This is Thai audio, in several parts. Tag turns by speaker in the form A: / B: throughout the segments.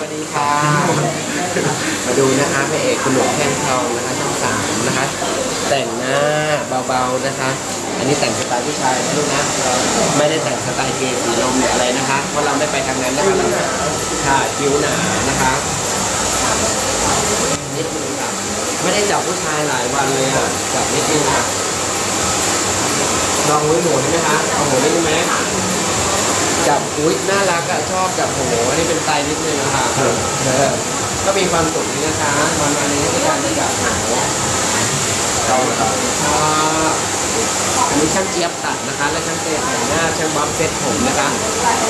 A: วัสดีค่ะ มาดูนะคะพระเอกคุณหลวงแท่งทองนะคะช่องสามนะคะ แต่งหน้าเบาๆนะคะ อันนี้แต่งสไตล์ผู้ชายนะลูกนะ ไม่ได้แต่งสไตล์เกย์สีลมหรืออะไรนะคะ เพราะเราไม่ไปทางนั้นนะคะค่ะคิ้วหนานะคะนิดนึงค่ะไม่ได้จับผู้ชายหลายวันเลยอะ จับนิดนึงค่ะลองไว้หนูได้ไหมคะเอาหนูได้ไหม จับอุ้ยน่ารักอะชอบจับหูอันนี้เป็นไตนิดนึงอะค่ะเออก็มีความสุขดีนะคะวันวันนี้ในการที่จับหูชอบอันนี้ช่างเจี๊ยบตัดนะคะ และช่างเตะแต่งหน้าช่างบ๊อบเซ็ตผมนะคะ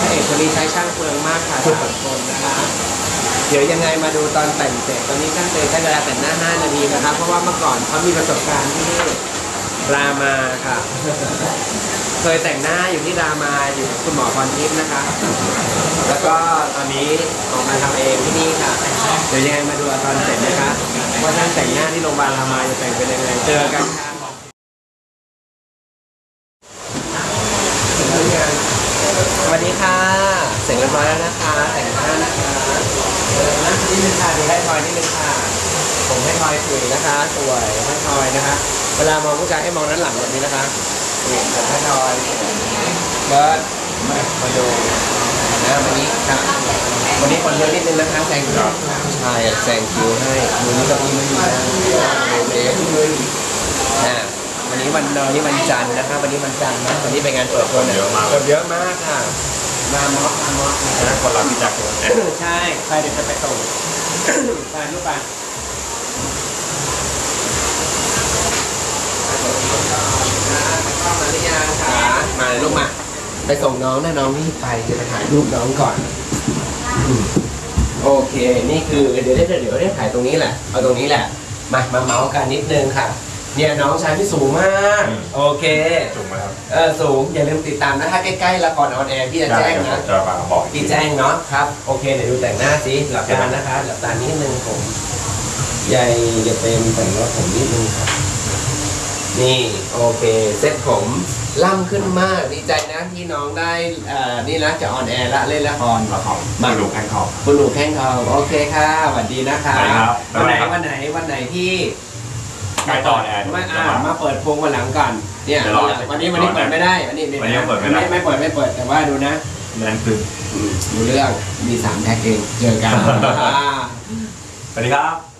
A: พระเอกคนนี้ใช้ช่างเปลืองมากค่ะสามคนนะคะเดี๋ยวยังไงมาดูตอนแต่งเสร็จตอนนี้ช่างเตะใช้เวลาแต่งหน้า 5 นาทีนะคะเพราะว่าเมื่อก่อนเขามีประสบการณ์ที่ รามาค่ะ เคยแต่งหน้าอยู่ที่รามาอยู่กับคุณหมอพรทิพย์นะคะ แล้วก็ตอนนี้ออกมาทำเองที่นี่ค่ะ เดี๋ยวยังไงมาดูตอนเสร็จนะคะว่าท่านแต่งหน้าที่โรงพยาบาลรามาจะแต่งเป็นยังไงเจอกันค่ะสวัสดีค่ะ เสร็จเรียบร้อยแล้วนะคะ แต่งหน้านะคะเออนั่นนี่นึงค่ะดีให้ทอยนิดนึงค่ะ ผมให้ทอยคุยนะคะ สวยให้ทอยนะคะ เวลามองผู้ชายให้มองด้านหลังแบบนี้นะคะนี่ผมให้ทอยเบิร์ดมามาดูนะวันนี้ค่ะวันนี้คนเยอะนิดนึงนะคะแซงคิวผู้ชายแซงคิวให้มือนี้กับอีไม่มีนะเด็กเลยนะวันนี้วันวันนี้วันจันทร์นะคะวันนี้วันจันทร์นะวันนี้เป็นงานเปิดตัว
B: เยอะมาก
A: คนเยอะมากค่ะมาม็อกมาม็อกนะ
B: นะคนรักพี่แจ็คเลย
A: ใช่ไปเดี๋ยวจะไปส่งไปลูกไปเข้ามาหรือยังคะ มาเลยลูกมา ไปส่งน้องนะน้องรีบไปจะไปถ่ายรูปน้องก่อน โอเค นี่คือเดี๋ยวได้เดี๋ยวได้ถ่ายตรงนี้แหละ เอาตรงนี้แหละ มามาเมาส์กันนิดนึงค่ะ เนี่ยน้องชายพี่สูงมาก โอเค
B: ถูกไหมครับ
A: เออสูงอย่าลืมติดตามนะถ้าใกล้ๆละครออนแอร์พี่จะแจ้งนะ
B: จะมาบอกอีก
A: พี่แจ้งเนาะครับ โอเคเดี๋ยวดูแต่งหน้าสิหลับตานะคะหลับตานิดนึงผมใหญ่จะเป็นแต่งว่าผมนิดนึงครับ นี่โอเค เซ็ตผมล่ำขึ้นมากดีใจนะที่น้องได้เอ่อนี่นะจะออนแอร์ละเล่นละคร
B: ละครมาดูแข่งขอบ
A: คุณหนูแข้งทองโอเคค่ะสวัสดีนะคะ
B: สวัสดีครับ
A: วันไหน
B: บ๊ายบายครับ
A: วันไหนวันไหนที่
B: ใกล้ต่อแอร์
A: มาอ่ามาเปิดพวงวันหลังก่อนเนี่ย
B: เดี๋ยวรอ
A: วันนี้วันนี้เปิดไม่ได้วันนี้
B: วันนี้เปิดไม่ได้
A: ไม่เปิดไม่เปิดแต่ว่าดูนะ
B: แรงขึ้น
A: อืมรู้เรื่องมีสามแพ็กเองเจอกัน
B: สวัสดีครับ